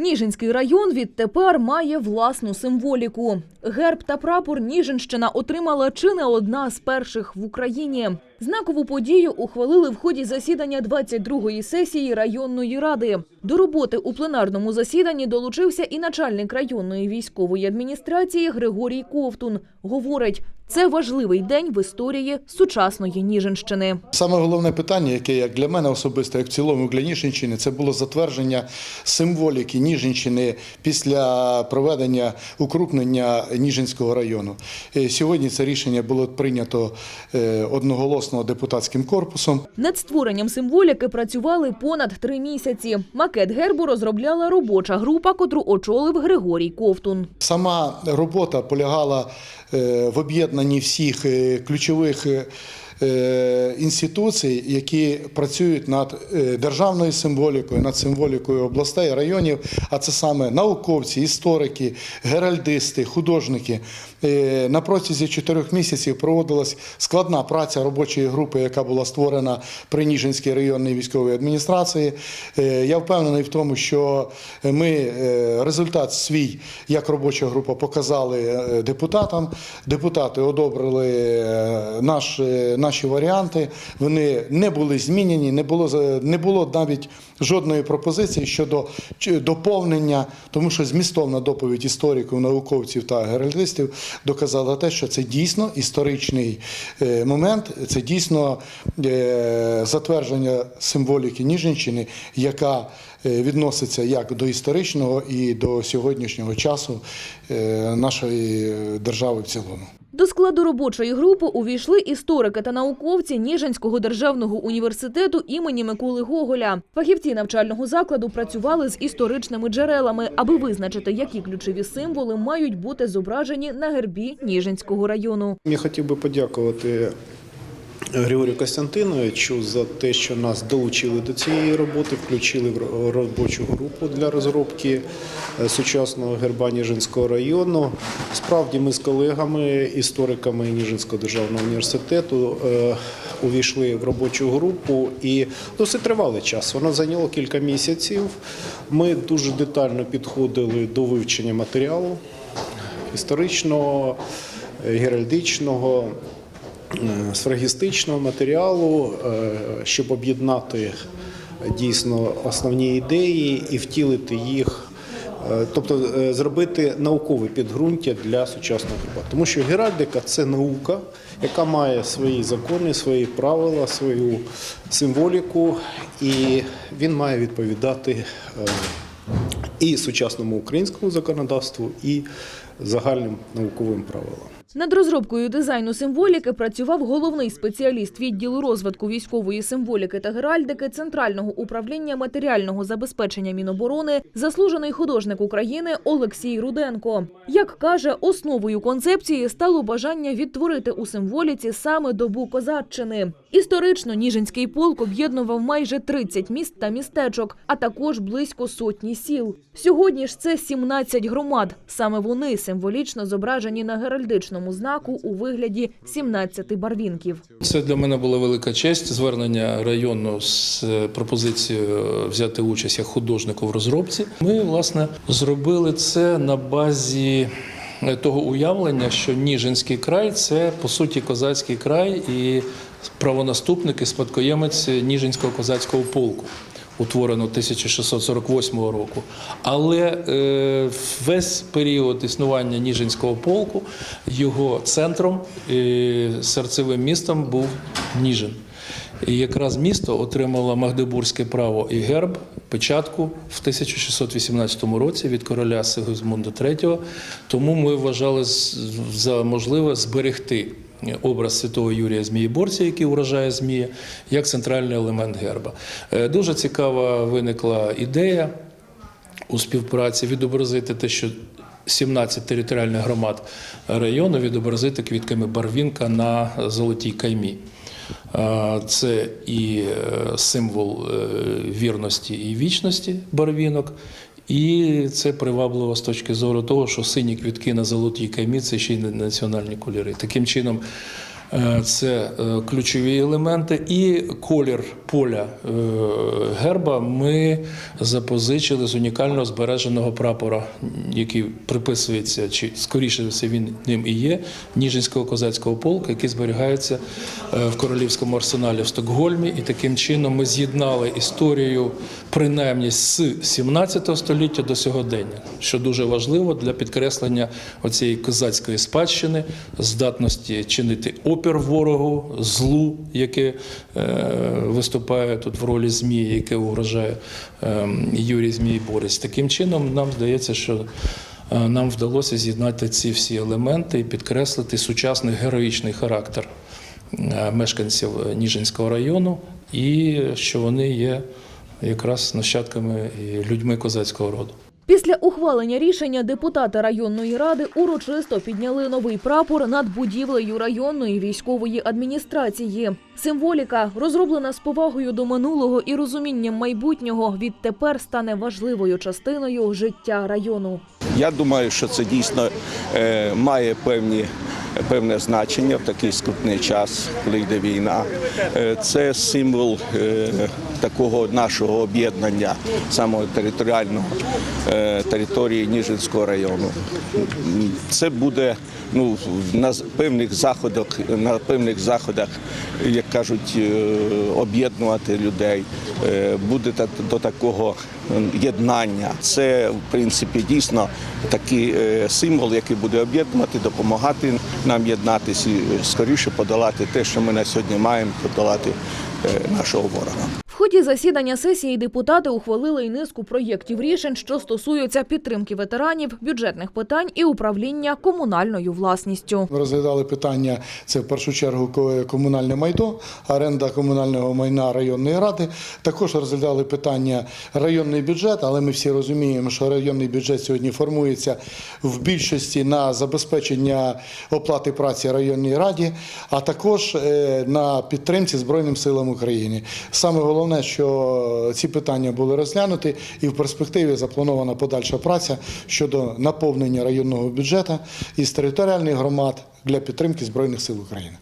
Ніжинський район відтепер має власну символіку. Герб та прапор Ніжинщина отримала чи не одна з перших в Україні. Знакову подію ухвалили в ході засідання 22-ї сесії районної ради. До роботи у пленарному засіданні долучився і начальник районної військової адміністрації Григорій Ковтун. Говорить, це важливий день в історії сучасної Ніжинщини. Саме головне питання, яке як для мене особисто, як в цілому для Ніжинщини, це було затвердження символіки Ніжинщини після проведення укрупнення Ніжинського району. Е, Сьогодні це рішення було прийнято е, одноголосно депутатським корпусом. Над створенням символіки працювали понад три місяці. Макет гербу розробляла робоча група, котру очолив Григорій Ковтун. Сама робота полягала е, в об'єднанні всіх е, ключових е, інституцій, які працюють над е, державною символікою, над символікою областей, районів, а це саме науковці, історики, геральдисти, художники. Е, На протязі чотирьох місяців проводилась складна праця робочої групи, яка була створена при Ніжинській районній військовій адміністрації. Е, Я впевнений в тому, що ми е, результат свій як робоча група показали е, депутатам. Депутати одобрили е, наш, е, наші варіанти. Вони не були змінені, не було не було навіть жодної пропозиції щодо доповнення, тому що змістовна доповідь істориків, науковців та геральдистів доказала те, що це дійсно історичний е, момент, це дійсно е, затвердження символіки Ніжинщини, яка е, відноситься як до історичного і до сьогоднішнього часу нашої держави в цілому. До складу робочої групи увійшли історики та науковці Ніжинського державного університету імені Миколи Гоголя. Фахівці навчального закладу працювали з історичними джерелами, аби визначити, які ключові символи мають бути зображені на гербі Ніжинського району. Я хотів би подякувати Григорію Костянтиновичу за те, що нас долучили до цієї роботи, включили в робочу групу для розробки е, сучасного герба Ніжинського району. Справді ми з колегами, істориками Ніжинського державного університету е, увійшли в робочу групу і досить тривалий час. Воно зайняло кілька місяців. Ми дуже детально підходили до вивчення матеріалу історичного, геральдичного, сфрагістичного матеріалу, е, щоб об'єднати дійсно основні ідеї і втілити їх. е, Тобто е, зробити наукове підґрунтя для сучасного герба. Тому що геральдика це наука, яка має свої закони, свої правила, свою символіку, і він має відповідати е, і сучасному українському законодавству, і загальним науковим правилам. Над розробкою дизайну символіки працював головний спеціаліст відділу розвитку військової символіки та геральдики Центрального управління матеріального забезпечення Міноборони, заслужений художник України Олексій Руденко. Як каже, основою концепції стало бажання відтворити у символіці саме добу козаччини. Історично Ніжинський полк об'єднував майже 30 міст та містечок, а також близько сотні сіл. Сьогодні ж це 17 громад. Саме вони символічно зображені на геральдичному знаку у вигляді 17 барвінків. Це для мене була велика честь звернення району з е, пропозицією взяти участь як художнику в розробці. Ми власне зробили це на базі е, того уявлення, що Ніжинський край це по суті козацький край і правонаступник і спадкоємець Ніжинського козацького полку. Утворено 1648 року, але е, весь період існування Ніжинського полку його центром і серцевим містом був Ніжин. І якраз місто отримало Магдебурзьке право і герб печатку в 1618 році від короля Сигизмунда III. Тому ми вважали за можливе зберегти образ святого Юрія Змієборця, який вражає Змія, як центральний елемент герба. Е, Дуже цікава виникла ідея у співпраці відобразити те, що 17 територіальних громад району відобразити квітками барвінка на золотій каймі. Е, Це і е, символ вірності і вічності барвінок, і це привабливо з точки зору того, що сині квітки на золотій каймі це ще й національні кольори. Таким чином, Це е, ключові елементи. І колір поля е, герба ми запозичили з унікально збереженого прапора, який приписується, чи скоріше все він ним і є, Ніжинського козацького полку, який зберігається е, в королівському арсеналі в Стокгольмі. І таким чином ми з'єднали історію принаймні з 17 століття до сьогодення, що дуже важливо для підкреслення оцієї козацької спадщини, здатності чинити опір ворогу, злу, яке е, виступає тут в ролі змії, яке угрожає е, Юрій Змій Борис. Таким чином, нам здається, що е, нам вдалося з'єднати ці всі елементи і підкреслити сучасний героїчний характер е, мешканців Ніжинського району, і що вони є якраз нащадками і людьми козацького роду. Після ухвалення рішення депутати районної ради урочисто підняли новий прапор над будівлею районної військової адміністрації. Символіка, розроблена з повагою до минулого і розумінням майбутнього, відтепер стане важливою частиною життя району. Я думаю, що це дійсно е, має певні. Певне значення в такий скрутний час, коли йде війна. Е, Це символ е, такого нашого об'єднання самого територіального е, території Ніжинського району. Це буде ну, на певних заходах, на певних заходах, як кажуть, е, об'єднувати людей. Е, Буде до такого єднання. Це в принципі дійсно такий символ, який буде об'єднувати, допомагати нам єднатися і скоріше подолати те, що ми на сьогодні маємо, подолати нашого ворога. Ході засідання сесії депутати ухвалили й низку проєктів рішень, що стосуються підтримки ветеранів, бюджетних питань і управління комунальною власністю. Ми розглядали питання це в першу чергу комунальне майно, оренда комунального майна районної ради. Також розглядали питання районний бюджет, але ми всі розуміємо, що районний бюджет сьогодні формується в більшості на забезпечення оплати праці районній раді, а також е, на підтримці Збройним силам України. Саме головне, що ці питання були розглянуті, і в перспективі запланована подальша праця щодо наповнення районного бюджету із територіальних громад для підтримки Збройних сил України.